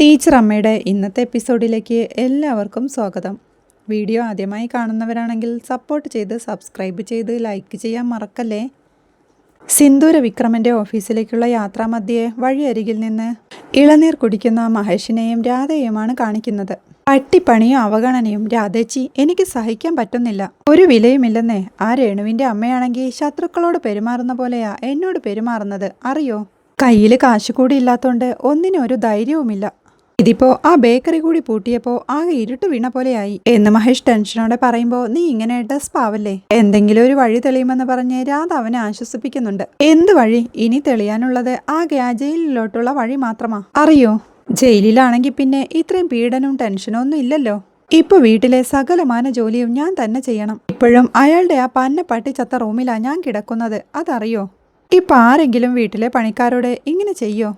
Teacher അമ്മയുടെ ഇന്നത്തെ എപ്പിസോഡിലേക്ക് എല്ലാവർക്കും സ്വാഗതം. വീഡിയോ ആദ്യമായി കാണുന്നവരാണെങ്കിൽ സപ്പോർട്ട് ചെയ്ത് സബ്സ്ക്രൈബ് ചെയ്ത് ലൈക്ക് ചെയ്യാൻ മറക്കല്ലേ? സിന്ദൂര വിക്രമന്റെ ഓഫീസിലേക്കുള്ള യാത്രാമധ്യേ വഴിയരികിൽ നിന്ന് ഇളനീർ കുടിക്കുന്ന മഹേഷിനെയും രാധയെയുമാണ് കാണിക്കുന്നത്. പട്ടിപ്പണിയും അവഗണനയും രാധേച്ചി എനിക്ക് സഹിക്കാൻ പറ്റുന്നില്ല. ഒരു വിലയുമില്ലെന്നേ. ആ രേണുവിന്റെ അമ്മയാണെങ്കിൽ ശത്രുക്കളോട് പെരുമാറുന്ന പോലെയാ എന്നോട് പെരുമാറുന്നത്. അറിയോ? കയ്യിൽ കാശ് കൂടി ഇല്ലാത്തോണ്ട് ഒന്നിനും ഒരു ധൈര്യവുമില്ല. ഇതിപ്പോ ആ ബേക്കറി കൂടി പൂട്ടിയപ്പോ ആകെ ഇരുട്ട് വീണ പോലെയായി. എന്ന് മഹേഷ് ടെൻഷനോടെ പറയുമ്പോ നീ ഇങ്ങനെ ഡെസ്പ് ആവല്ലേ എന്തെങ്കിലും ഒരു വഴി തെളിയുമെന്ന് പറഞ്ഞ് രാധ അവനെ ആശ്വസിപ്പിക്കുന്നുണ്ട്. എന്ത് വഴി? ഇനി തെളിയാനുള്ളത് ആകെ ആ ജയിലിലോട്ടുള്ള വഴി മാത്രമാ. അറിയോ? ജയിലിലാണെങ്കിൽ പിന്നെ ഇത്രയും പീഡനവും ടെൻഷനും ഒന്നും ഇല്ലല്ലോ. ഇപ്പൊ വീട്ടിലെ സകലമാന ജോലിയും ഞാൻ തന്നെ ചെയ്യണം. ഇപ്പോഴും അയാളുടെ ആ പന്ന പട്ടിച്ചത്ത ചത്ത റൂമിലാ ഞാൻ കിടക്കുന്നത്. അതറിയോ? ഇപ്പൊ ആരെങ്കിലും വീട്ടിലെ പണിക്കാരോട് ഇങ്ങനെ ചെയ്യോ?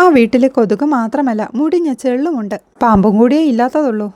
ആ വീട്ടിലെ കൊതുക് മാത്രമല്ല മുടിഞ്ഞ ചെള്ളുമുണ്ട്. പാമ്പും കൂടിയേ ഇല്ലാത്തതുള്ളൂ.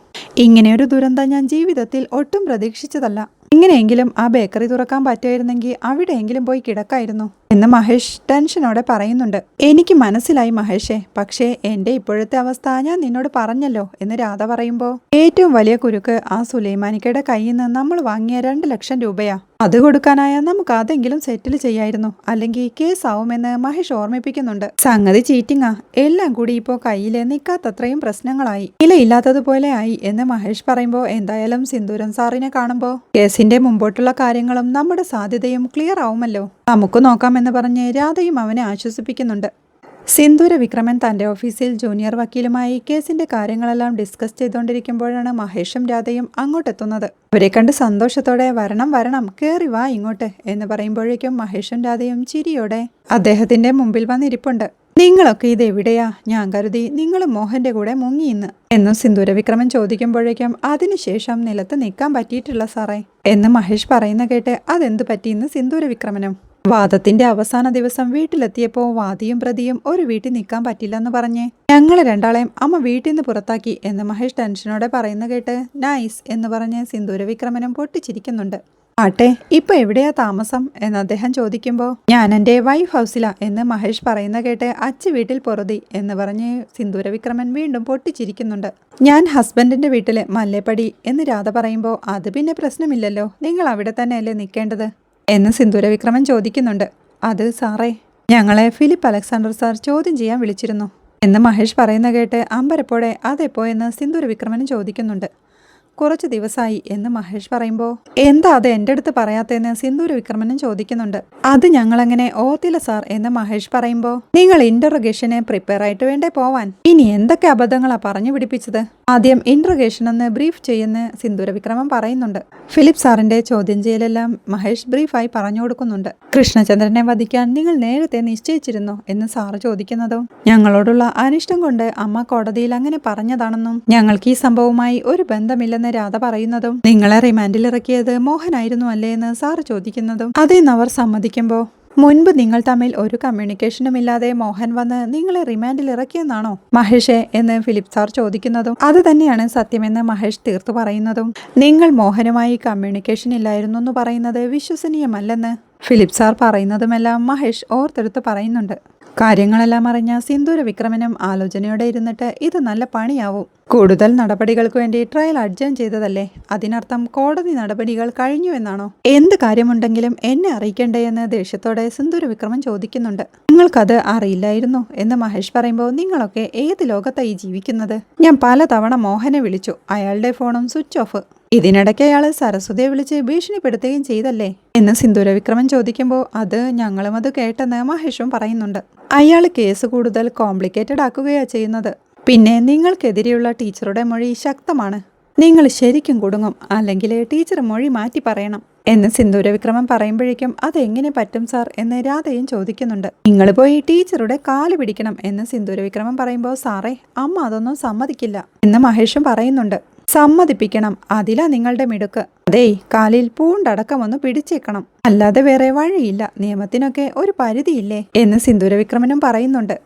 ഇങ്ങനെയൊരു ദുരന്തം ഞാൻ ജീവിതത്തിൽ ഒട്ടും പ്രതീക്ഷിച്ചതല്ല. ഇങ്ങനെയെങ്കിലും ആ ബേക്കറി തുറക്കാൻ പറ്റുമായിരുന്നെങ്കിൽ അവിടെയെങ്കിലും പോയി കിടക്കായിരുന്നു എന്ന് മഹേഷ് ടെൻഷനോടെ പറയുന്നുണ്ട്. എനിക്ക് മനസ്സിലായി മഹേഷേ പക്ഷേ എന്റെ ഇപ്പോഴത്തെ അവസ്ഥ ഞാൻ നിന്നോട് പറഞ്ഞല്ലോ എന്ന് രാധ പറയുമ്പോൾ ഏറ്റവും വലിയ കുരുക്ക് ആ സുലൈമാനിക്കയുടെ കയ്യിൽ നിന്ന് നമ്മൾ വാങ്ങിയ രണ്ട് ലക്ഷം രൂപയാ. അത് കൊടുക്കാനായ നമുക്ക് അതെങ്കിലും സെറ്റിൽ ചെയ്യായിരുന്നു. അല്ലെങ്കിൽ കേസ് ആവുമെന്ന് മഹേഷ് ഓർമ്മിപ്പിക്കുന്നുണ്ട്. സംഗതി ചീറ്റിങ്ങാ എല്ലാം കൂടി ഇപ്പോ കയ്യിൽ നിൽക്കാത്തത്രയും പ്രശ്നങ്ങളായി. ഇലയില്ലാത്തതുപോലെ ആയി എന്ന് മഹേഷ് പറയുമ്പോൾ എന്തായാലും സിന്ദൂരൻ സാറിനെ കാണുമ്പോൾ കേസിന്റെ മുമ്പോട്ടുള്ള കാര്യങ്ങളും നമ്മുടെ സാധ്യതയും ക്ലിയർ ആവുമല്ലോ. നമുക്ക് നോക്കാമെന്ന് പറഞ്ഞ് രാധയും അവനെ ആശ്വസിപ്പിക്കുന്നുണ്ട്. സിന്ദൂര വിക്രമൻ തന്റെ ഓഫീസിൽ ജൂനിയർ വക്കീലുമായി കേസിന്റെ കാര്യങ്ങളെല്ലാം ഡിസ്കസ് ചെയ്തുകൊണ്ടിരിക്കുമ്പോഴാണ് മഹേഷും രാധയും അങ്ങോട്ടെത്തുന്നത്. അവരെ കണ്ട് സന്തോഷത്തോടെ വരണം വരണം കേറി വാ ഇങ്ങോട്ട് എന്ന് പറയുമ്പോഴേക്കും മഹേഷും രാധയും ചിരിയോടെ അദ്ദേഹത്തിന്റെ മുമ്പിൽ വന്നിരിപ്പുണ്ട്. നിങ്ങളൊക്കെ ഇത് എവിടെയാ? ഞാൻ കരുതി നിങ്ങൾ മോഹന്റെ കൂടെ മുങ്ങി ഇന്ന് എന്നും സിന്ദൂര വിക്രമൻ ചോദിക്കുമ്പോഴേക്കും അതിനുശേഷം നിലത്ത് നിൽക്കാൻ പറ്റിയിട്ടില്ല സാറേ എന്ന് മഹേഷ് പറയുന്ന കേട്ട് അതെന്ത് പറ്റിയെന്ന് സിന്ദൂര വിക്രമനും? വാദത്തിന്റെ അവസാന ദിവസം വീട്ടിലെത്തിയപ്പോൾ വാദിയും പ്രതിയും ഒരു വീട്ടിൽ നിൽക്കാൻ പറ്റില്ലെന്ന് പറഞ്ഞ്. ഞങ്ങളെ രണ്ടാളെയും അമ്മ വീട്ടിൽ നിന്ന് പുറത്താക്കി എന്ന് മഹേഷ് ടെൻഷനോടെ പറയുന്ന കേട്ട് നൈസ് എന്ന് പറഞ്ഞ് സിന്ദൂര വിക്രമനും പൊട്ടിച്ചിരിക്കുന്നുണ്ട്. ആട്ടെ ഇപ്പൊ എവിടെയാ താമസം എന്ന് അദ്ദേഹം ചോദിക്കുമ്പോൾ ഞാൻ എന്റെ വൈഫ് ഹൗസിലാ എന്ന് മഹേഷ് പറയുന്ന കേട്ട് അച്ഛ വീട്ടിൽ പൊറുതി എന്ന് പറഞ്ഞ് സിന്ദൂര വിക്രമൻ വീണ്ടും പൊട്ടിച്ചിരിക്കുന്നുണ്ട്. ഞാൻ ഹസ്ബൻഡിന്റെ വീട്ടിലെ മല്ലേപ്പടി എന്ന് രാധ പറയുമ്പോൾ അത് പിന്നെ പ്രശ്നമില്ലല്ലോ. നിങ്ങൾ അവിടെ തന്നെയല്ലേ നിൽക്കേണ്ടത്? എന്ന് സിന്ദൂര വിക്രമൻ ചോദിക്കുന്നുണ്ട്. അത് സാറേ ഞങ്ങളെ ഫിലിപ്പ് അലക്സാണ്ടർ സാർ ചോദ്യം ചെയ്യാൻ വിളിച്ചിരുന്നു. എന്ന് മഹേഷ് പറയുന്ന കേട്ട് അമ്പരപ്പോടെ അതെപ്പോ എന്ന് സിന്ദൂര വിക്രമനും ചോദിക്കുന്നുണ്ട്. കുറച്ച് ദിവസമായി എന്ന് മഹേഷ് പറയുമ്പോൾ എന്താ അത് എന്റെ അടുത്ത് പറയാത്തതെന്ന് സിന്ദൂര് വിക്രമനും ചോദിക്കുന്നുണ്ട്. അത് ഞങ്ങളങ്ങനെ ഓത്തില്ല സാർ എന്ന് മഹേഷ് പറയുമ്പോൾ നിങ്ങൾ ഇന്റർഗേഷനെ പ്രിപ്പയർ ആയിട്ട് വേണ്ടേ പോവാൻ. ഇനി എന്തൊക്കെ അബദ്ധങ്ങളാ പറഞ്ഞു പിടിപ്പിച്ചത്? ആദ്യം ഇന്റർഗേഷൻ എന്ന് ബ്രീഫ് ചെയ്യുന്ന സിന്ദൂര വിക്രമൻ പറയുന്നുണ്ട്. ഫിലിപ്പ് സാറിന്റെ ചോദ്യം ചെയ്യലെല്ലാം മഹേഷ് ബ്രീഫായി പറഞ്ഞു കൊടുക്കുന്നുണ്ട്. കൃഷ്ണചന്ദ്രനെ വധിക്കാൻ നിങ്ങൾ നേരത്തെ നിശ്ചയിച്ചിരുന്നോ? എന്ന് സാറ് ചോദിക്കുന്നതും ഞങ്ങളോടുള്ള അനിഷ്ടം കൊണ്ട് അമ്മ കോടതിയിൽ അങ്ങനെ പറഞ്ഞതാണെന്നും ഞങ്ങൾക്ക് ഈ സംഭവവുമായി ഒരു ബന്ധമില്ലെന്ന് രാധ പറയുന്നതും നിങ്ങളെ റിമാൻഡിൽ ഇറക്കിയത് മോഹനായിരുന്നു അല്ലേ എന്ന് സാർ ചോദിക്കുന്നതും അതെന്ന് അവർ സമ്മതിക്കുമ്പോൾ മുൻപ് നിങ്ങൾ തമ്മിൽ ഒരു കമ്മ്യൂണിക്കേഷനും ഇല്ലാതെ മോഹൻ വന്ന് നിങ്ങളെ റിമാൻഡിൽ ഇറക്കിയെന്നാണോ? മഹേഷെ എന്ന് ഫിലിപ്പ് സാർ ചോദിക്കുന്നതും അത് തന്നെയാണ് സത്യമെന്ന് മഹേഷ് തീർത്തു പറയുന്നതും. നിങ്ങൾ മോഹനുമായി കമ്മ്യൂണിക്കേഷൻ ഇല്ലായിരുന്നു എന്ന് പറയുന്നത് വിശ്വസനീയമല്ലെന്ന് ഫിലിപ്പ് സാർ പറയുന്നതുമെല്ലാം മഹേഷ് ഓർത്തെടുത്ത് പറയുന്നുണ്ട്. കാര്യങ്ങളെല്ലാം അറിഞ്ഞ സിന്ദൂര വിക്രമനും ആലോചനയോടെ ഇരുന്നിട്ട് ഇത് നല്ല പണിയാവും. കൂടുതൽ നടപടികൾക്ക് വേണ്ടി ട്രയൽ അഡ്ജൻ ചെയ്തതല്ലേ? അതിനർത്ഥം കോടതി നടപടികൾ കഴിഞ്ഞു എന്നാണോ? എന്ത് കാര്യമുണ്ടെങ്കിലും എന്നെ അറിയിക്കണ്ടേ എന്ന് ദേഷ്യത്തോടെ സിന്ദൂര വിക്രമൻ ചോദിക്കുന്നുണ്ട്. നിങ്ങൾക്കത് അറിയില്ലായിരുന്നു എന്ന് മഹേഷ് പറയുമ്പോൾ നിങ്ങളൊക്കെ ഏത് ലോകത്തായി ജീവിക്കുന്നത്? ഞാൻ പലതവണ മോഹനെ വിളിച്ചു. അയാളുടെ ഫോണും സ്വിച്ച് ഓഫ്. ഇതിനിടയ്ക്ക് അയാൾ സരസ്വതിയെ വിളിച്ച് ഭീഷണിപ്പെടുത്തുകയും ചെയ്തല്ലേ? എന്ന് സിന്ദൂര വിക്രമൻ ചോദിക്കുമ്പോൾ അത് ഞങ്ങളും അത് കേട്ടെന്ന് മഹേഷും പറയുന്നുണ്ട്. അയാൾ കേസ് കൂടുതൽ കോംപ്ലിക്കേറ്റഡ് ആക്കുകയാ ചെയ്യുന്നത്. പിന്നെ നിങ്ങൾക്കെതിരെയുള്ള ടീച്ചറുടെ മൊഴി ശക്തമാണ്. നിങ്ങൾ ശരിക്കും കുടുങ്ങും അല്ലെങ്കിൽ ടീച്ചർ മൊഴി മാറ്റി പറയണം എന്ന് സിന്ദൂര വിക്രമൻ പറയുമ്പോഴേക്കും അതെങ്ങനെ പറ്റും സാർ എന്ന് രാധയും ചോദിക്കുന്നുണ്ട്. നിങ്ങൾ പോയി ടീച്ചറുടെ കാൽ പിടിക്കണം എന്ന് സിന്ദൂര വിക്രമൻ പറയുമ്പോൾ സാറേ അമ്മ അതൊന്നും സമ്മതിക്കില്ല എന്ന് മഹേഷും പറയുന്നുണ്ട്. സമ്മതിപ്പിക്കണം അതിലാ നിങ്ങളുടെ മിടുക്ക്. അതേ കാലിൽ പൂണ്ടടക്കമൊന്ന് പിടിച്ചേക്കണം. അല്ലാതെ വേറെ വഴിയില്ല. നിയമത്തിനൊക്കെ ഒരു പരിധിയില്ലേ? എന്ന് സിന്ദൂരവിക്രമനും പറയുന്നുണ്ട്.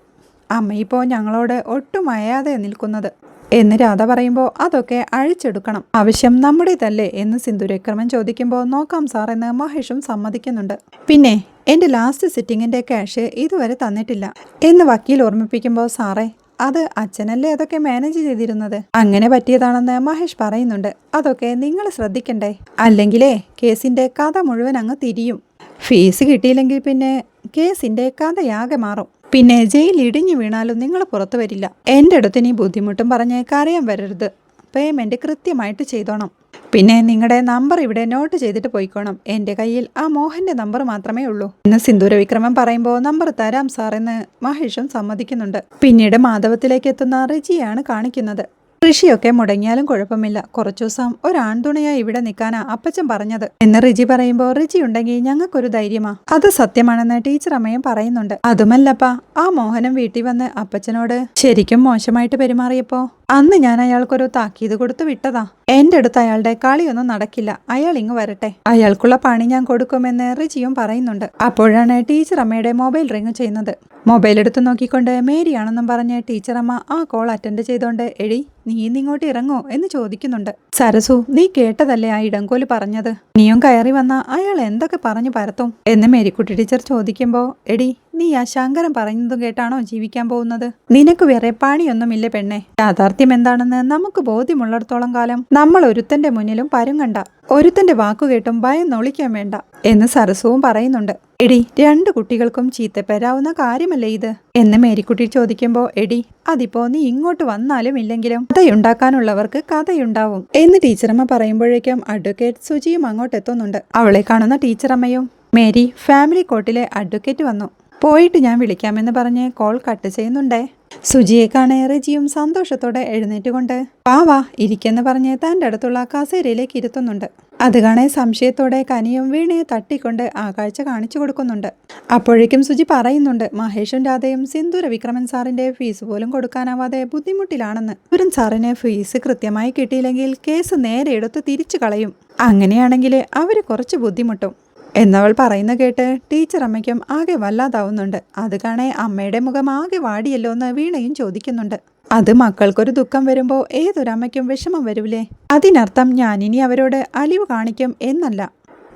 അമ്മയിപ്പോ ഞങ്ങളോട് ഒട്ടും അയാതെ നിൽക്കുന്നത്. എന്ന് രാധ പറയുമ്പോൾ അതൊക്കെ അഴിച്ചെടുക്കണം. ആവശ്യം നമ്മുടേതല്ലേ? എന്ന് സിന്ദൂരക്രമൻ ചോദിക്കുമ്പോൾ നോക്കാം സാർ എന്ന് മഹേഷും സമ്മതിക്കുന്നുണ്ട്. പിന്നെ എന്റെ ലാസ്റ്റ് സിറ്റിങ്ങിന്റെ ക്യാഷ് ഇതുവരെ തന്നിട്ടില്ല. എന്ന് വക്കീൽ ഓർമ്മിപ്പിക്കുമ്പോൾ സാറേ അത് അച്ഛനല്ലേ അതൊക്കെ മാനേജ് ചെയ്തിരുന്നത്? അങ്ങനെ പറ്റിയതാണെന്ന് മഹേഷ് പറയുന്നുണ്ട്. അതൊക്കെ നിങ്ങൾ ശ്രദ്ധിക്കണ്ടേ? അല്ലെങ്കിലേ കേസിന്റെ കഥ മുഴുവൻ അങ്ങ് തിരിയും. ഫീസ് കിട്ടിയില്ലെങ്കിൽ പിന്നെ കേസിന്റെ കഥയാകെ മാറും. പിന്നെ ജയിൽ ഇടിഞ്ഞു വീണാലും നിങ്ങൾ പുറത്തു വരില്ല. എന്റെ അടുത്ത് നീ ബുദ്ധിമുട്ടും പറഞ്ഞ് കരയാൻ വരരുത്. പേയ്മെന്റ് കൃത്യമായിട്ട് ചെയ്തോണം. പിന്നെ നിങ്ങളുടെ നമ്പർ ഇവിടെ നോട്ട് ചെയ്തിട്ട് പോയിക്കോണം. എന്റെ കയ്യിൽ ആ മോഹന്റെ നമ്പർ മാത്രമേ ഉള്ളൂ. ഇന്ന് സിന്ദൂര വിക്രമൻ പറയുമ്പോൾ നമ്പർ തരാം സാർ എന്ന് മഹേഷും സമ്മതിക്കുന്നുണ്ട്. പിന്നീട് മാധവത്തിലേക്ക് എത്തുന്ന റിജിയാണ് കാണിക്കുന്നത്. കൃഷിയൊക്കെ മുടങ്ങിയാലും കുഴപ്പമില്ല. കുറച്ചു ദിവസം ഒരാൺതുണയായി ഇവിടെ നിൽക്കാനാ അപ്പച്ചൻ പറഞ്ഞത്. എന്ന് റിജി പറയുമ്പോൾ റിജി ഉണ്ടെങ്കിൽ ഞങ്ങൾക്കൊരു ധൈര്യമാ. അത് സത്യമാണെന്ന് ടീച്ചർ അമ്മയും പറയുന്നുണ്ട്. അതുമല്ലപ്പാ ആ മോഹനം വീട്ടിൽ വന്ന് അപ്പച്ചനോട് ശരിക്കും മോശമായിട്ട് പെരുമാറിയപ്പോ? അന്ന് ഞാൻ അയാൾക്കൊരു താക്കീത് കൊടുത്തു വിട്ടതാ. എന്റെ അടുത്ത് അയാളുടെ കളിയൊന്നും നടക്കില്ല. അയാൾ ഇങ്ങ് വരട്ടെ. അയാൾക്കുള്ള പണി ഞാൻ കൊടുക്കുമെന്ന് റിജിയും പറയുന്നുണ്ട്. അപ്പോഴാണ് ടീച്ചർ അമ്മയുടെ മൊബൈൽ റിങ് ചെയ്യുന്നത്. മൊബൈൽ എടുത്ത് നോക്കിക്കൊണ്ട് മേരിയാണെന്നും പറഞ്ഞ് ടീച്ചർ അമ്മ ആ കോൾ അറ്റൻഡ് ചെയ്തോണ്ട് എഴി നീ ഇന്നിങ്ങോട്ട് ഇറങ്ങോ എന്ന് ചോദിക്കുന്നുണ്ട്. സരസു നീ കേട്ടതല്ലേ ആ ഇടംകോൽ പറഞ്ഞത്? നീയും കയറി വന്ന അയാൾ എന്തൊക്കെ പറഞ്ഞു പരത്തും? എന്ന് മേരിക്കുട്ടി ടീച്ചർ ചോദിക്കുമ്പോ എടി നീ ആ ശങ്കരൻ പറയുന്നതും കേട്ടാണോ ജീവിക്കാൻ പോകുന്നത്? നിനക്ക് വേറെ പണിയൊന്നുമില്ല പെണ്ണെ? യാഥാർത്ഥ്യം എന്താണെന്ന് നമുക്ക് ബോധ്യമുള്ളിടത്തോളം കാലം നമ്മൾ ഒരുത്തന്റെ മുന്നിലും പരുങ്ങണ്ട ഒരുത്തന്റെ വാക്കുകേട്ടും ഭയം നൊളിക്കാൻ വേണ്ട എന്ന് സരസവും പറയുന്നുണ്ട്. എടി രണ്ട് കുട്ടികൾക്കും ചീത്തപ്പേരാവുന്ന കാര്യമല്ലേ ഇത്? എന്ന് മേരിക്കുട്ടി ചോദിക്കുമ്പോ എടി അതിപ്പോ നീ ഇങ്ങോട്ട് വന്നാലും ഇല്ലെങ്കിലും കഥയുണ്ടാക്കാനുള്ളവർക്ക് കഥയുണ്ടാവും എന്ന് ടീച്ചറമ്മ പറയുമ്പോഴേക്കും അഡ്വക്കേറ്റ് സുജിയും അങ്ങോട്ടെത്തുന്നുണ്ട്. അവളെ കാണുന്ന ടീച്ചറമ്മയും മേരി ഫാമിലി കോർട്ടിലെ അഡ്വക്കേറ്റ് വന്നു. പോയിട്ട് ഞാൻ വിളിക്കാമെന്ന് പറഞ്ഞ് കോൾ കട്ട് ചെയ്യുന്നുണ്ടേ. സുജിയെ കാണെ റെജിയും സന്തോഷത്തോടെ എഴുന്നേറ്റുകൊണ്ട്. വാ വാ ഇരിക്കെന്ന് പറഞ്ഞ് തന്റെ അടുത്തുള്ള കസേരയിലേക്ക് ഇരുത്തുന്നുണ്ട്. അത് കാണേ സംശയത്തോടെ കനിയും വീണയെ തട്ടിക്കൊണ്ട് ആ കാഴ്ച കാണിച്ചു കൊടുക്കുന്നുണ്ട്. അപ്പോഴേക്കും സുജി പറയുന്നുണ്ട് മഹേഷും രാധയും സിന്ദൂര വിക്രമൻ സാറിന്റെ ഫീസ് പോലും കൊടുക്കാനാവാതെ ബുദ്ധിമുട്ടിലാണെന്ന്. സുരൻ സാറിന് ഫീസ് കൃത്യമായി കിട്ടിയില്ലെങ്കിൽ കേസ് നേരെ എടുത്ത് തിരിച്ചു കളയും. അങ്ങനെയാണെങ്കിൽ അവർ കുറച്ച് ബുദ്ധിമുട്ടും. എന്നവൾ പറയുന്ന കേട്ട് ടീച്ചർ അമ്മയ്ക്കും ആകെ വല്ലാതാവുന്നുണ്ട്. അത് കാണേ അമ്മയുടെ മുഖം ആകെ വാടിയല്ലോ എന്ന് വീണയും ചോദിക്കുന്നുണ്ട്. അത് മക്കൾക്കൊരു ദുഃഖം വരുമ്പോൾ ഏതൊരമ്മയ്ക്കും വിഷമം വരൂലേ? അതിനർത്ഥം ഞാനിനി അവരോട് അലിവ് കാണിക്കും എന്നല്ല.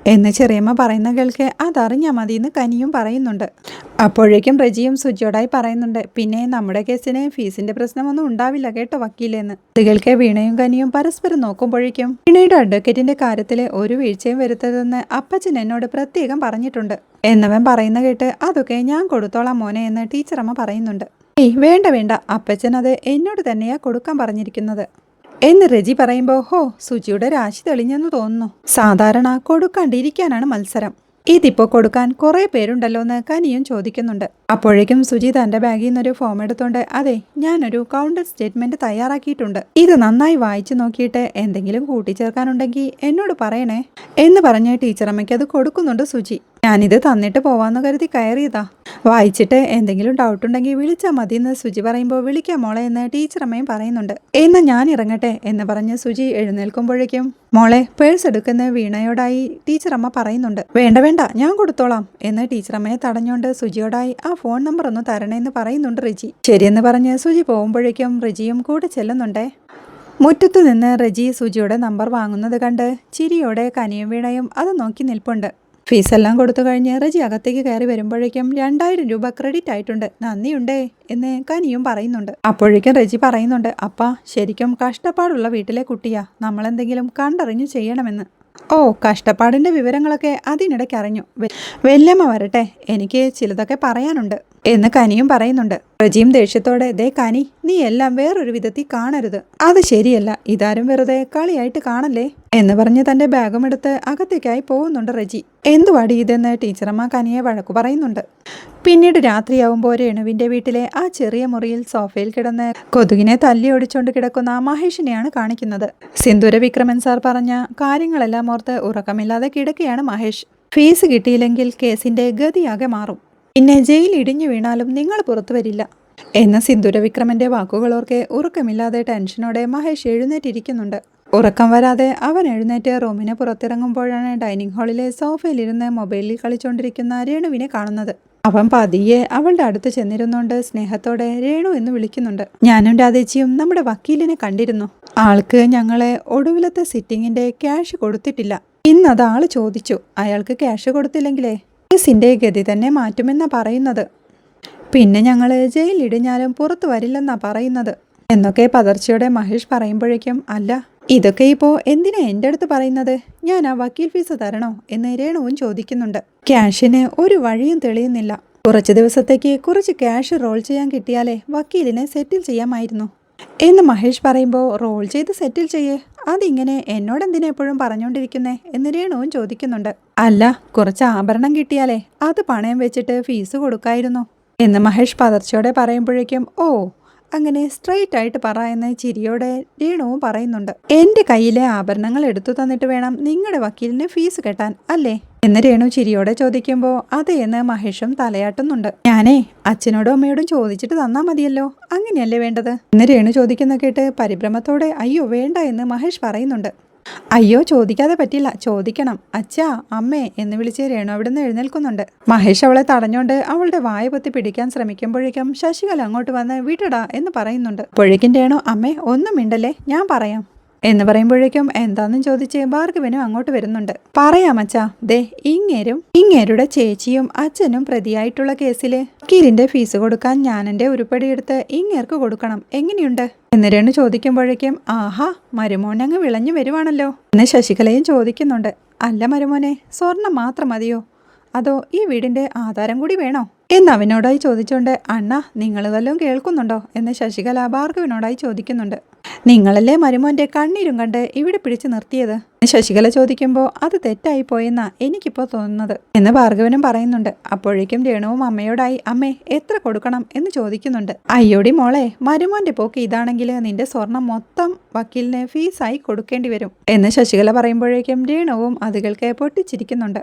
എന്ന് ചെറിയമ്മ പറയുന്ന കേൾക്ക് അതറിഞ്ഞാൽ മതി എന്ന് കനിയും പറയുന്നുണ്ട്. അപ്പോഴേക്കും റജിയും സുജിയോടായി പറയുന്നുണ്ട് പിന്നെ നമ്മുടെ കേസിന് ഫീസിന്റെ പ്രശ്നമൊന്നും ഉണ്ടാവില്ല കേട്ടോ വക്കീലെന്ന്. കുട്ടികൾക്ക് കേൾക്കെ വീണയും കനിയും പരസ്പരം നോക്കുമ്പോഴേക്കും വീണയുടെ അഡ്വക്കേറ്റിന്റെ കാര്യത്തിൽ ഒരു വീഴ്ചയും വരുത്തരുതെന്ന് അപ്പച്ചൻ എന്നോട് പ്രത്യേകം പറഞ്ഞിട്ടുണ്ട്. എന്നവൻ പറയുന്ന കേട്ട് അതൊക്കെ ഞാൻ കൊടുത്തോളാം മോനെ എന്ന് ടീച്ചറമ്മ പറയുന്നുണ്ട്. ഏയ് വേണ്ട വേണ്ട. അപ്പച്ചൻ അത് എന്നോട് തന്നെയാ കൊടുക്കാൻ പറഞ്ഞിരിക്കുന്നത്. എന്ന് രജി പറയുമ്പോൾ ഹോ സുജിയുടെ രാശി തെളിഞ്ഞെന്ന് തോന്നുന്നു. സാധാരണ കൊടുക്കാണ്ടിരിക്കാനാണ് മത്സരം. ഇതിപ്പോ കൊടുക്കാൻ കുറെ പേരുണ്ടല്ലോ എന്ന് കനിയും ചോദിക്കുന്നുണ്ട്. അപ്പോഴേക്കും സുജി തന്റെ ബാഗിൽ നിന്നൊരു ഫോം എടുത്തോണ്ട് അതെ ഞാനൊരു കൗണ്ടർ സ്റ്റേറ്റ്മെന്റ് തയ്യാറാക്കിയിട്ടുണ്ട്. ഇത് നന്നായി വായിച്ചു നോക്കിയിട്ട് എന്തെങ്കിലും കൂട്ടിച്ചേർക്കാനുണ്ടെങ്കിൽ എന്നോട് പറയണേ. എന്ന് പറഞ്ഞ് ടീച്ചറമ്മയ്ക്ക് അത് കൊടുക്കുന്നുണ്ട് സുജി. ഞാനിത് തന്നിട്ട് പോവാന്ന് കരുതി കയറിയതാ. വായിച്ചിട്ട് എന്തെങ്കിലും ഡൗട്ട് ഉണ്ടെങ്കിൽ വിളിച്ചാൽ മതി എന്ന് സുജി പറയുമ്പോൾ വിളിക്കാം മോളെ എന്ന് ടീച്ചറമ്മയും പറയുന്നുണ്ട്. എന്ന് ഞാൻ ഇറങ്ങട്ടെ എന്ന് പറഞ്ഞ് സുജി എഴുന്നേൽക്കുമ്പോഴേക്കും മോളെ പേഴ്സ് എടുക്കുന്ന വീണയോടായി ടീച്ചറമ്മ പറയുന്നുണ്ട്. വേണ്ട വേണ്ട ഞാൻ കൊടുത്തോളാം എന്ന് ടീച്ചറമ്മയെ തടഞ്ഞുകൊണ്ട് സുജിയോടായി ആ ഫോൺ നമ്പർ ഒന്ന് തരണേന്ന് പറയുന്നുണ്ട് റിജി. ശരിയെന്ന് പറഞ്ഞ് സുജി പോകുമ്പോഴേക്കും റിജിയും കൂടെ ചെല്ലുന്നുണ്ടേ. മുറ്റത്തു നിന്ന് റജി സുജിയുടെ നമ്പർ വാങ്ങുന്നത് കണ്ട് ചിരിയോടെ കനിയും വീണയും അത് നോക്കി നിൽപ്പുണ്ട്. ഫീസെല്ലാം കൊടുത്തു കഴിഞ്ഞ് റജി അകത്തേക്ക് കയറി വരുമ്പോഴേക്കും രണ്ടായിരം രൂപ ക്രെഡിറ്റ് ആയിട്ടുണ്ട്. നന്ദിയുണ്ടേ എന്ന് കനിയും പറയുന്നുണ്ട്. അപ്പോഴേക്കും റജി പറയുന്നുണ്ട് അപ്പ ശരിക്കും കഷ്ടപ്പാടുള്ള വീട്ടിലെ കുട്ടിയാ. നമ്മളെന്തെങ്കിലും കണ്ടറിഞ്ഞു ചെയ്യണമെന്ന്. ഓ കഷ്ടപ്പാടിന്റെ വിവരങ്ങളൊക്കെ അതിനിടയ്ക്ക് അറിഞ്ഞു. വെല്ലമ്മ വരട്ടെ എനിക്ക് ചിലതൊക്കെ പറയാനുണ്ട്. എന്ന് കനിയും പറയുന്നുണ്ട്. റജിയും ദേഷ്യത്തോടെ ദേ കനി നീ എല്ലാം വേറൊരു വിധത്തിൽ കാണരുത്. അത് ശരിയല്ല ഇതാരും വെറുതെ കളിയായിട്ട് കാണല്ലേ? എന്ന് പറഞ്ഞ് തന്റെ ബാഗും എടുത്ത് അകത്തേക്കായി പോകുന്നുണ്ട് റജി. എന്തുവാടി ഇതെന്ന് ടീച്ചറമ്മ കനിയെ വഴക്കു പറയുന്നുണ്ട്? പിന്നീട് രാത്രിയാവുമ്പോൾ രേണുവിന്റെ വീട്ടിലെ ആ ചെറിയ മുറിയിൽ സോഫയിൽ കിടന്ന് കൊതുകിനെ തല്ലി ഒടിച്ചുകൊണ്ട് കിടക്കുന്ന മഹേഷിനെയാണ് കാണിക്കുന്നത്. സിന്ദൂര വിക്രമൻ സാർ പറഞ്ഞ കാര്യങ്ങളെല്ലാം ഓർത്ത് ഉറക്കമില്ലാതെ കിടക്കുകയാണ് മഹേഷ്. ഫീസ് കിട്ടിയില്ലെങ്കിൽ കേസിന്റെ ഗതിയാകെ മാറും. പിന്നെ ജയിൽ ഇടിഞ്ഞു വീണാലും നിങ്ങൾ പുറത്തു വരില്ല. എന്ന സിന്ദൂര വിക്രമന്റെ വാക്കുകളോർക്കെ ഉറക്കമില്ലാതെ ടെൻഷനോടെ മഹേഷ് എഴുന്നേറ്റിരിക്കുന്നുണ്ട്. ഉറക്കം വരാതെ അവൻ എഴുന്നേറ്റ് റൂമിന് പുറത്തിറങ്ങുമ്പോഴാണ് ഡൈനിങ് ഹാളിലെ സോഫയിലിരുന്ന് മൊബൈലിൽ കളിച്ചുകൊണ്ടിരിക്കുന്ന രേണുവിനെ കാണുന്നത്. അവൻ പതിയെ അവളുടെ അടുത്ത് ചെന്നിരുന്നുകൊണ്ട് സ്നേഹത്തോടെ രേണു എന്ന് വിളിക്കുന്നുണ്ട്. ഞാനും രാധേച്ചിയും നമ്മുടെ വക്കീലിനെ കണ്ടിരുന്നു. ആൾക്ക് ഞങ്ങളെ ഒടുവിലത്തെ സിറ്റിങ്ങിന്റെ ക്യാഷ് കൊടുത്തിട്ടില്ല. ഇന്നത് ആൾ ചോദിച്ചു അയാൾക്ക് ക്യാഷ് കൊടുത്തില്ലെങ്കിലേ? കേസിന്റെ ഗതി തന്നെ മാറ്റുമെന്നാ പറയുന്നത്. പിന്നെ ഞങ്ങൾ ജയിലിടിഞ്ഞാലും പുറത്തു വരില്ലെന്നാ പറയുന്നത്. എന്നൊക്കെ പതർച്ചയോടെ മഹേഷ് പറയുമ്പോഴേക്കും അല്ല ഇതൊക്കെ ഇപ്പോൾ എന്തിനാ എന്റെ അടുത്ത് പറയുന്നത്? ഞാൻ ആ വക്കീൽ ഫീസ് തരണോ എന്ന് രേണുവും ചോദിക്കുന്നുണ്ട്. ക്യാഷിന് ഒരു വഴിയും തെളിയുന്നില്ല. കുറച്ച് ദിവസത്തേക്ക് കുറച്ച് ക്യാഷ് റോൾ ചെയ്യാൻ കിട്ടിയാലേ വക്കീലിനെ സെറ്റിൽ ചെയ്യാമായിരുന്നു. എന്ന് മഹേഷ് പറയുമ്പോൾ റോൾ ചെയ്ത് സെറ്റിൽ ചെയ്യേ. അതിങ്ങനെ എന്നോടെന്തിനാ എപ്പോഴും പറഞ്ഞുകൊണ്ടിരിക്കുന്നേ എന്ന് രേണുവും ചോദിക്കുന്നുണ്ട്. അല്ല കുറച്ച് ആഭരണം കിട്ടിയാലേ അത് പണയം വെച്ചിട്ട് ഫീസ് കൊടുക്കായിരുന്നു. എന്ന് മഹേഷ് പതർച്ചയോടെ പറയുമ്പോഴേക്കും ഓ അങ്ങനെ സ്ട്രെയിറ്റ് ആയിട്ട് പറയുന്ന ചിരിയോടെ രീണവും പറയുന്നുണ്ട്. എന്റെ കയ്യിലെ ആഭരണങ്ങൾ എടുത്തു തന്നിട്ട് വേണം നിങ്ങളുടെ വക്കീലിന് ഫീസ് കെട്ടാൻ അല്ലേ? എന്ന് രേണു ചിരിയോടെ ചോദിക്കുമ്പോൾ അതെ എന്ന് മഹേഷും തലയാട്ടുന്നുണ്ട്. ഞാനേ അച്ഛനോടും അമ്മയോടും ചോദിച്ചിട്ട് തന്നാ മതിയല്ലോ. അങ്ങനെയല്ലേ വേണ്ടത്? എന്ന് രേണു ചോദിക്കുന്ന കേട്ട് പരിഭ്രമത്തോടെ അയ്യോ വേണ്ട എന്ന് മഹേഷ് പറയുന്നുണ്ട്. അയ്യോ ചോദിക്കാതെ പറ്റില്ല. ചോദിക്കണം. അച്ഛാ അമ്മേ എന്ന് വിളിച്ച് രേണു അവിടുന്ന് എഴുന്നേൽക്കുന്നുണ്ട്. മഹേഷ് അവളെ തടഞ്ഞോണ്ട് അവളുടെ വായ പൊത്തി പിടിക്കാൻ ശ്രമിക്കുമ്പോഴേക്കും ശശികല അങ്ങോട്ട് വന്ന് വിടടാ എന്ന് പറയുന്നുണ്ട്. അപ്പോഴേക്കും രേണു അമ്മേ ഒന്നും മിണ്ടല്ലേ? ഞാൻ പറയാം. എന്ന് പറയുമ്പോഴേക്കും എന്താണെന്ന് ചോദിച്ച് ഭാർഗവനും അങ്ങോട്ട് വരുന്നുണ്ട്. പറയാമച്ചാ ദേ ഇങ്ങേരും ഇങ്ങേരുടെ ചേച്ചിയും അച്ഛനും പ്രതിയായിട്ടുള്ള കേസിൽ കിരിന്റെ ഫീസ് കൊടുക്കാൻ ഞാൻ എന്റെ ഉരുപ്പടിയെടുത്ത് ഇങ്ങേർക്ക് കൊടുക്കണം. എങ്ങനെയുണ്ട്? എന്ന് രേണു ചോദിക്കുമ്പോഴേക്കും ആഹാ മരുമോനങ്ങ് വിളഞ്ഞു വരുവാണല്ലോ. എന്ന് ശശികലയും ചോദിക്കുന്നുണ്ട്. അല്ല മരുമോനെ സ്വർണം മാത്രം മതിയോ? അതോ ഈ വീടിന്റെ ആധാരം കൂടി വേണോ? എന്ന് അവനോടായി ചോദിച്ചുകൊണ്ട് അണ്ണ നിങ്ങൾ വല്ലതും കേൾക്കുന്നുണ്ടോ? എന്ന് ശശികല ഭാർഗവനോടായി ചോദിക്കുന്നുണ്ട്. നിങ്ങളല്ലേ മരുമോന്റെ കണ്ണീരും കണ്ട് ഇവിടെ പിടിച്ചു നിർത്തിയത്? ശശികല ചോദിക്കുമ്പോൾ അത് തെറ്റായി പോയെന്നാ എനിക്കിപ്പോൾ തോന്നുന്നത് എന്ന് ഭാർഗവനും പറയുന്നുണ്ട്. അപ്പോഴേക്കും രേണുവും അമ്മയോടായി അമ്മേ എത്ര കൊടുക്കണം? എന്ന് ചോദിക്കുന്നുണ്ട്. അയ്യോടി മോളെ മരുമോന്റെ പോക്ക് ഇതാണെങ്കിൽ നിന്റെ സ്വർണം മൊത്തം വക്കീലിന് ഫീസായി കൊടുക്കേണ്ടി വരും എന്ന് ശശികല പറയുമ്പോഴേക്കും രേണുവും അതുകൾക്ക് കേൾക്കെ പൊട്ടിച്ചിരിക്കുന്നുണ്ട്.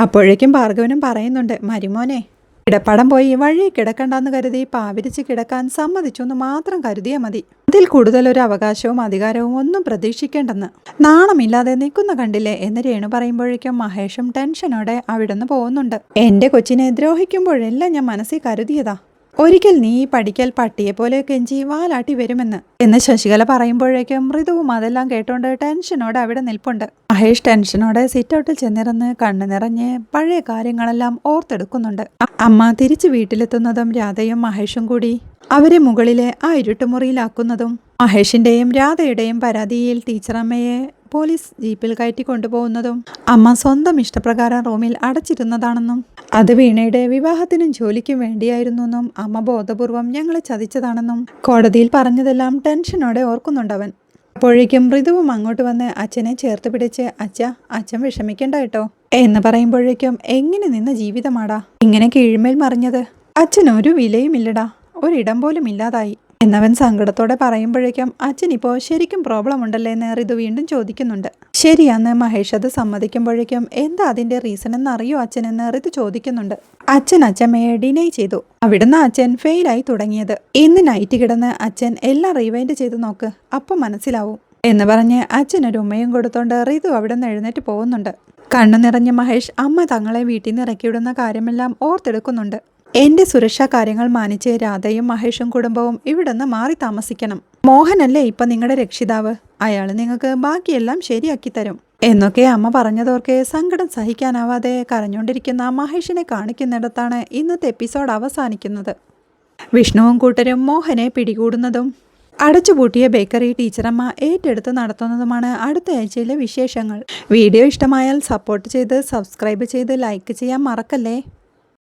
അപ്പോഴേക്കും ഭാർഗവനും പറയുന്നുണ്ട് മരുമോനെ കിടപ്പടം പോയി. വഴി കിടക്കണ്ടെന്ന് കരുതി പാവിരിച്ച് കിടക്കാൻ സമ്മതിച്ചു എന്ന് മാത്രം കരുതിയാൽ മതി. അതിൽ കൂടുതൽ ഒരു അവകാശവും അധികാരവും ഒന്നും പ്രതീക്ഷിക്കേണ്ടെന്ന്. നാണമില്ലാതെ നിൽക്കുന്ന കണ്ടില്ലേ എന്ന് രേണു പറയുമ്പോഴേക്കും മഹേഷും ടെൻഷനോടെ അവിടുന്ന് പോകുന്നുണ്ട്. എന്റെ കൊച്ചിനെ ദ്രോഹിക്കുമ്പോഴെല്ലാം ഞാൻ മനസ്സിൽ കരുതിയതാ. ഒരിക്കൽ നീ ഈ പഠിക്കൽ പട്ടിയെ പോലെ കെഞ്ചി വാലാട്ടി വരുമെന്ന്. എന്ന് ശശികല പറയുമ്പോഴേക്കും മൃദുവും അതെല്ലാം കേട്ടോണ്ട് ടെൻഷനോടെ അവിടെ നിൽപ്പുണ്ട്. മഹേഷ് ടെൻഷനോടെ സിറ്റൗട്ടിൽ ചെന്നിറന്ന് കണ്ണു നിറഞ്ഞ് പഴയ കാര്യങ്ങളെല്ലാം ഓർത്തെടുക്കുന്നുണ്ട്. അമ്മ തിരിച്ചു വീട്ടിലെത്തുന്നതും രാധയും മഹേഷും കൂടി അവരെ മുകളിലെ ആ ഇരുട്ടുമുറിയിലാക്കുന്നതും മഹേഷിന്റെയും രാധയുടെയും പരാതിയിൽ ടീച്ചറമ്മയെ പോലീസ് ജീപ്പിൽ കയറ്റി കൊണ്ടുപോകുന്നതും അമ്മ സ്വന്തം ഇഷ്ടപ്രകാരം റൂമിൽ അടച്ചിരുന്നതാണെന്നും അത് വീണയുടെ വിവാഹത്തിനും ജോലിക്കും വേണ്ടിയായിരുന്നു എന്നും അമ്മ ബോധപൂർവം ഞങ്ങളെ ചതിച്ചതാണെന്നും കോടതിയിൽ പറഞ്ഞതെല്ലാം ടെൻഷനോടെ ഓർക്കുന്നുണ്ടവൻ. അപ്പോഴേക്കും ഋതുവും അങ്ങോട്ട് വന്ന് അച്ഛനെ ചേർത്ത് പിടിച്ച് അച്ഛ അച്ഛൻ വിഷമിക്കണ്ട കേട്ടോ. എന്ന് പറയുമ്പോഴേക്കും എങ്ങനെ നിന്ന ജീവിതമാടാ? ഇങ്ങനെ കീഴ്മേൽ മറിഞ്ഞത്? അച്ഛൻ ഒരു വിലയുമില്ലടാ ഒരിടം പോലും ഇല്ലാതായി. എന്നവൻ സങ്കടത്തോടെ പറയുമ്പോഴേക്കും അച്ഛനിപ്പോൾ ശരിക്കും പ്രോബ്ലം ഉണ്ടല്ലേ എന്ന് ഋതു വീണ്ടും ചോദിക്കുന്നുണ്ട്. ശരിയാന്ന് മഹേഷ് അത് സമ്മതിക്കുമ്പോഴേക്കും എന്താ അതിന്റെ റീസൺ എന്ന് അറിയോ അച്ഛനെന്ന് റിത്ത് ചോദിക്കുന്നുണ്ട്. അച്ഛൻ അച്ഛമ്മയെ ഡിനൈ ചെയ്തു. അവിടുന്ന് അച്ഛൻ ഫെയിലായി തുടങ്ങിയത്. ഇന്ന് നൈറ്റ് കിടന്ന് അച്ഛൻ എല്ലാം റീവൈൻഡ് ചെയ്ത് നോക്ക്. അപ്പം മനസ്സിലാവും. എന്ന് പറഞ്ഞ് അച്ഛനൊരു ഉമ്മയും കൊടുത്തോണ്ട് റിതു അവിടെ നിന്ന് എഴുന്നേറ്റ് പോകുന്നുണ്ട്. കണ്ണു നിറഞ്ഞ മഹേഷ് അമ്മ തങ്ങളെ വീട്ടിൽ നിന്ന് ഇറക്കിവിടുന്ന കാര്യമെല്ലാം ഓർത്തെടുക്കുന്നുണ്ട്. എന്റെ സുരക്ഷാ കാര്യങ്ങൾ മാനിച്ച് രാധയും മഹേഷും കുടുംബവും ഇവിടുന്ന് മാറി താമസിക്കണം. മോഹനല്ലേ ഇപ്പൊ നിങ്ങളുടെ രക്ഷിതാവ്? അയാൾ നിങ്ങൾക്ക് ബാക്കിയെല്ലാം ശരിയാക്കി തരും. എന്നൊക്കെ അമ്മ പറഞ്ഞതോർക്കെ സങ്കടം സഹിക്കാനാവാതെ കരഞ്ഞുകൊണ്ടിരിക്കുന്ന മഹേഷിനെ കാണിക്കുന്നിടത്താണ് ഇന്നത്തെ എപ്പിസോഡ് അവസാനിക്കുന്നത്. വിഷ്ണുവും കൂട്ടരും മോഹനെ പിടികൂടുന്നതും അടച്ചുപൂട്ടിയ ബേക്കറി ടീച്ചറമ്മ ഏറ്റെടുത്ത് നടത്തുന്നതുമാണ് അടുത്ത ആഴ്ചയിലെ വിശേഷങ്ങൾ. വീഡിയോ ഇഷ്ടമായാൽ സപ്പോർട്ട് ചെയ്ത് സബ്സ്ക്രൈബ് ചെയ്ത് ലൈക്ക് ചെയ്യാൻ മറക്കല്ലേ?